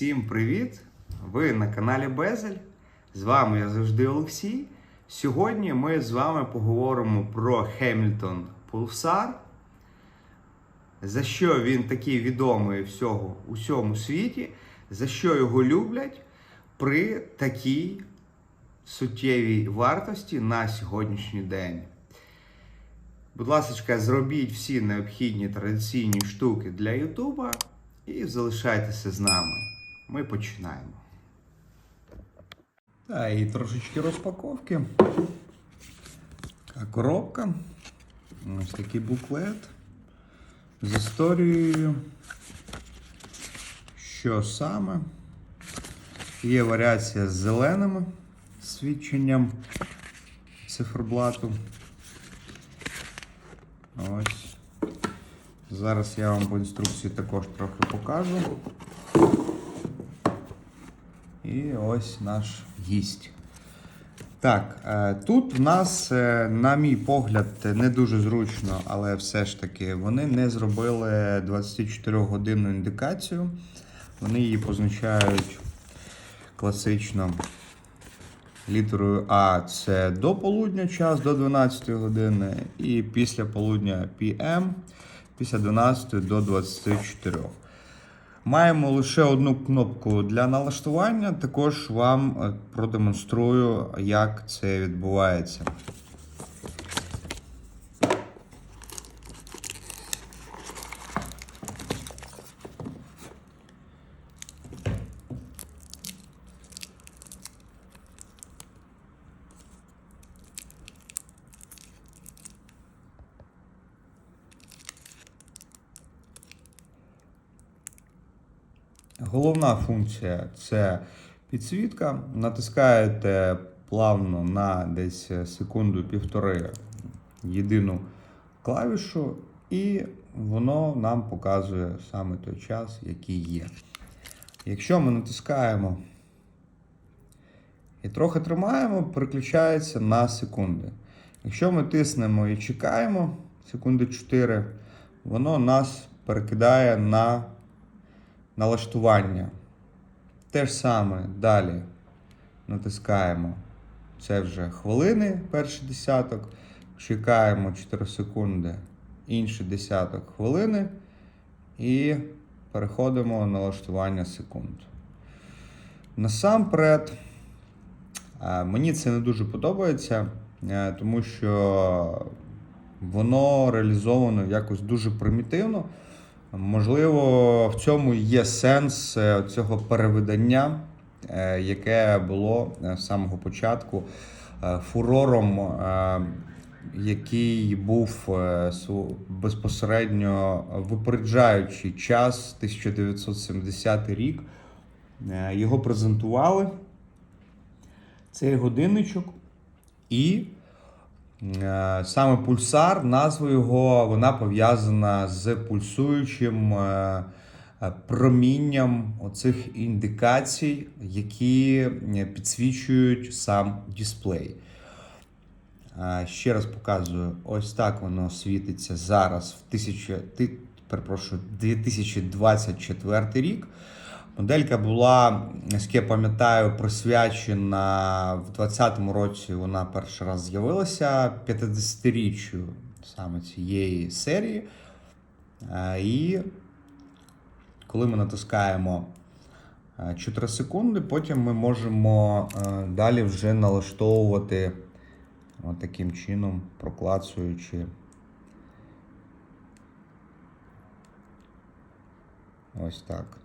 Всім привіт! Ви на каналі Безель. З вами я завжди Олексій. Сьогодні ми з вами поговоримо про Хемільтон Pulsar. За що він такий відомий всього у всьому світі, за що його люблять при такій суттєвій вартості на сьогоднішній день. Будь ласка, зробіть всі необхідні традиційні штуки для Ютуба і залишайтеся з нами. Ми починаємо. Так, і трошечки розпаковки. Така коробка. Ось такий буклет з історією. Що саме? Є варіація з зеленим свідченням циферблату. Ось. Зараз я вам по інструкції також трохи покажу. І ось наш гість. Так, е, тут в нас, е, на мій погляд, не дуже зручно, але все ж таки вони не зробили 24-годинну індикацію. Вони її позначають класично літерою А це до полудня час, до 12 години, і після полудня PM, після 12 до 24. Маємо лише одну кнопку для налаштування. Також вам е, продемонструю, як це відбувається. Головна функція це підсвітка. Натискаєте плавно на десь секунду-півтори єдину клавішу, і воно нам показує саме той час, який є. Якщо ми натискаємо і трохи тримаємо, переключається на секунди. Якщо ми тиснемо і чекаємо секунди 4, воно нас перекидає на налаштування. Те ж саме далі натискаємо. Це вже хвилини, перший десяток. Чекаємо 4 секунди, інший десяток хвилини. І переходимо на налаштування секунд. Насамперед, е, мені це не дуже подобається, е, тому що воно реалізовано якось дуже примітивно. Можливо, в цьому є сенс е, цього перевидання, е, яке було е, з самого початку фурором, який був безпосередньо випереджаючи час 1970 рік. Його презентували цей годинничок і Саме пульсар, назва його, вона пов'язана з пульсуючим е, е, промінням оцих індикацій, які е, підсвічують сам дисплей. Е, Ще раз показую, ось так воно світиться зараз в 1000, ти- перепрошую, 2024 рік. Моделька була, наскільки я пам'ятаю, присвячена в 2020 році. Вона перший раз з'явилася 50-річчю саме цієї серії. Е, І коли ми натискаємо е, 4 секунди, потім ми можемо е, далі вже налаштовувати таким чином, проклацуючи. Ось так.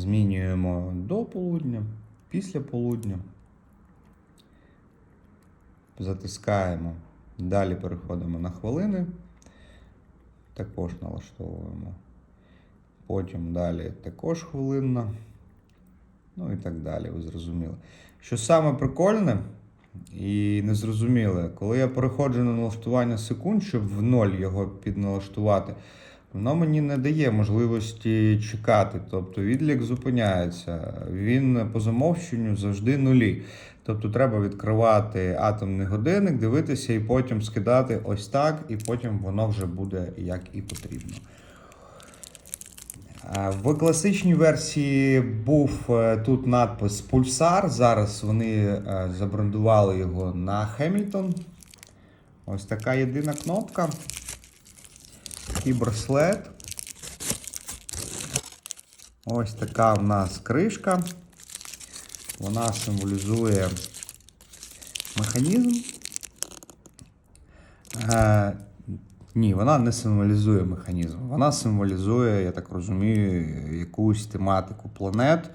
Змінюємо до полудня, після полудня. Затискаємо. Далі переходимо на хвилини. Також налаштовуємо. Потім далі також хвилинна. Ну і так далі, ви зрозуміли. Що саме прикольне і незрозуміле, коли я переходжу на налаштування секунд, щоб в ноль його підналаштувати, воно мені не дає можливості чекати. Тобто відлік зупиняється. Він по замовченню завжди нулі. Тобто треба відкривати атомний годинник, дивитися і потім скидати ось так, і потім воно вже буде як і потрібно. В класичній версії був е, тут надпис Пульсар. Зараз вони е, забрендували його на Хемільтон. Ось така єдина кнопка. Такий браслет. Ось така в нас кришка. Вона символізує механізм. Е, ні, вона не символізує механізм. Вона символізує, я так розумію, якусь тематику планет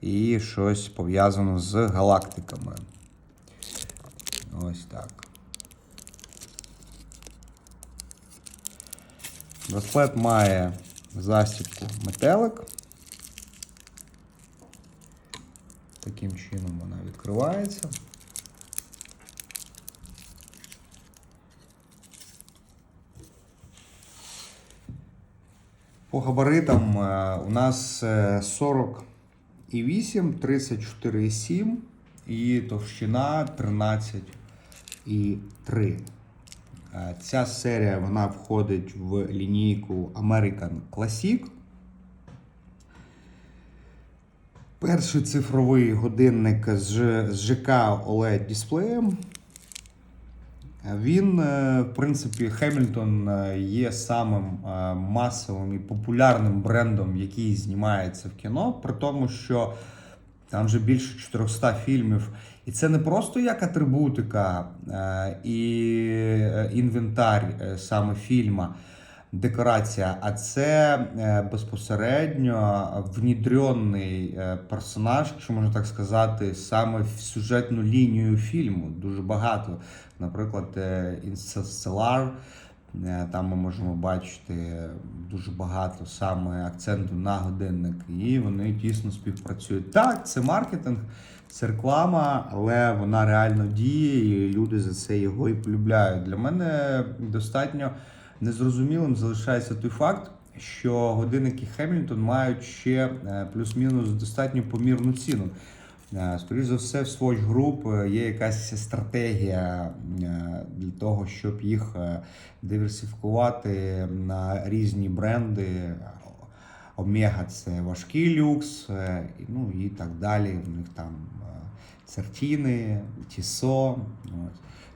і щось пов'язане з галактиками. Ось так. Браслет має застібку метелик. Таким чином вона відкривається. По габаритам е, у нас е, 40,8, 34,7 і товщина 13,3. Е, Ця серія вона входить в лінійку American Classic. Перший цифровий годинник з ЖК OLED дисплеєм. Він, е, в принципі, Хемільтон е, є самим е, масовим і популярним брендом, який знімається в кіно, при тому, що там вже більше 400 фільмів. І це не просто як атрибутика е, і е, інвентар е, саме фільма, декорація, а це безпосередньо внідрьонний персонаж, якщо можна так сказати, саме в сюжетну лінію фільму. Дуже багато. Наприклад, е, там ми можемо бачити дуже багато саме акценту на годинник, і вони дійсно співпрацюють. Так, це маркетинг, це реклама, але вона реально діє, і люди за це його і полюбляють. Для мене достатньо незрозумілим залишається той факт, що годинники Хемільтон мають ще е, плюс-мінус достатньо помірну ціну. Е, Скоріше за все, в Swatch Group е, є якась стратегія е, для того, щоб їх диверсифікувати на різні бренди. Омега це важкий люкс, ну і так далі. У них там Цертіни, Тісо.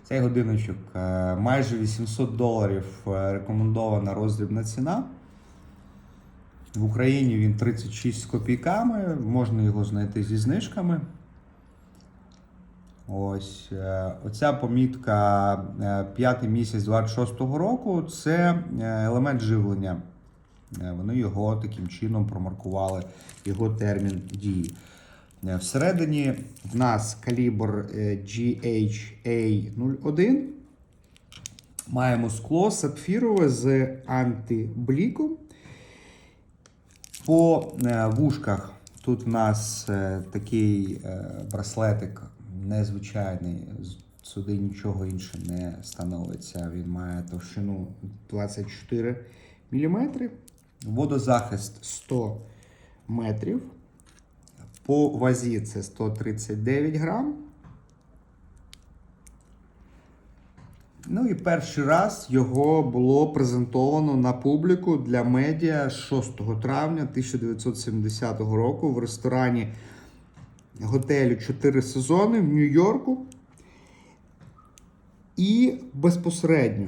Цей годиночок майже 800 доларів рекомендована роздрібна ціна. В Україні він 36 з копійками, можна його знайти зі знижками. Ось е, оця помітка е, п'ятий місяць 26-го року це е, елемент живлення. Е, Вони його таким чином промаркували, його термін дії. Е, Всередині в нас калібр е, GHA01. Маємо скло сапфірове з антибліком. По е, вушках тут в нас е, такий е, браслетик незвичайний. Сюди нічого інше не становиться. Він має товщину 24 мм. Водозахист 100 метрів. По вазі це 139 грам. Ну і перший раз його було презентовано на публіку для медіа 6 травня 1970 року в ресторані готелю 4 сезони в Нью-Йорку. І безпосередньо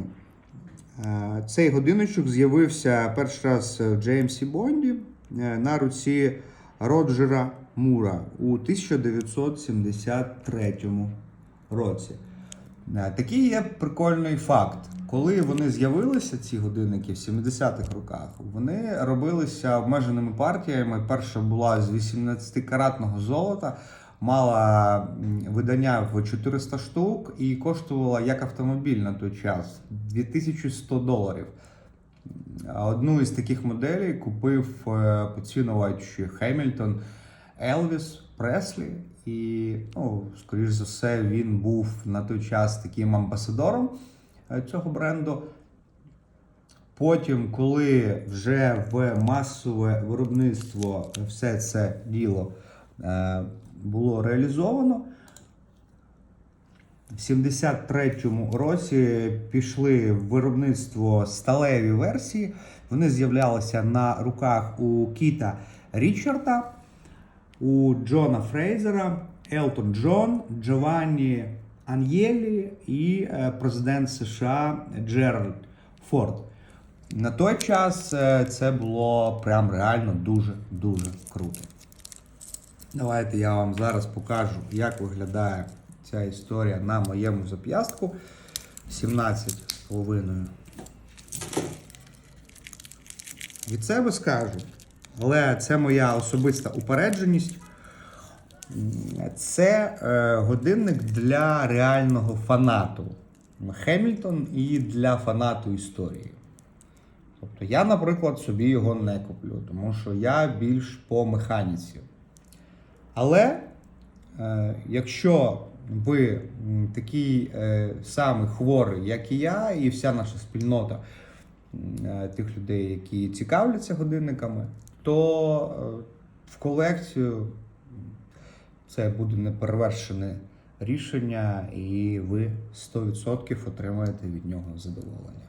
е, цей годиночок з'явився перший раз в Джеймсі Бонді е, на руці Роджера Мура у 1973 році. Е, Такий є прикольний факт. Коли вони з'явилися, ці годинники в 70-х роках, вони робилися обмеженими партіями. Перша була з 18-каратного золота, мала видання в 400 штук і коштувала як автомобіль на той час 2100 доларів. Одну із таких моделей купив е, поцінувач Хемільтон Елвіс Преслі. І, ну, скоріш за все, він був на той час таким амбасадором е, цього бренду. Потім, коли вже в масове виробництво все це діло е, було реалізовано, в 73-му році пішли в виробництво сталеві версії. Вони з'являлися на руках у Кіта Річарда, у Джона Фрейзера, Елтон Джон, Джованні Ан'єлі і е, президент США Джеральд Форд. На той час е, це було прям реально дуже-дуже круто. Давайте я вам зараз покажу, як виглядає ця історія на моєму зап'ястку. 17,5. Від себе скажу, але це моя особиста упередженість. Це е, годинник для реального фанату Хемільтон і для фанату історії. Тобто я, наприклад, собі його не куплю, тому що я більш по механіці. Але е, якщо ви такий е, самий хворий, як і я, і вся наша спільнота е, тих людей, які цікавляться годинниками, то е, в колекцію це буде неперевершене рішення, і ви 100% отримаєте від нього задоволення.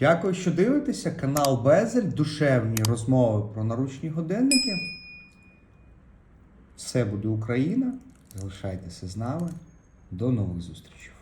Дякую, що дивитеся. Канал Безель, душевні розмови про наручні годинники. Все буде Україна. Залишайтеся з нами. До нових зустрічей.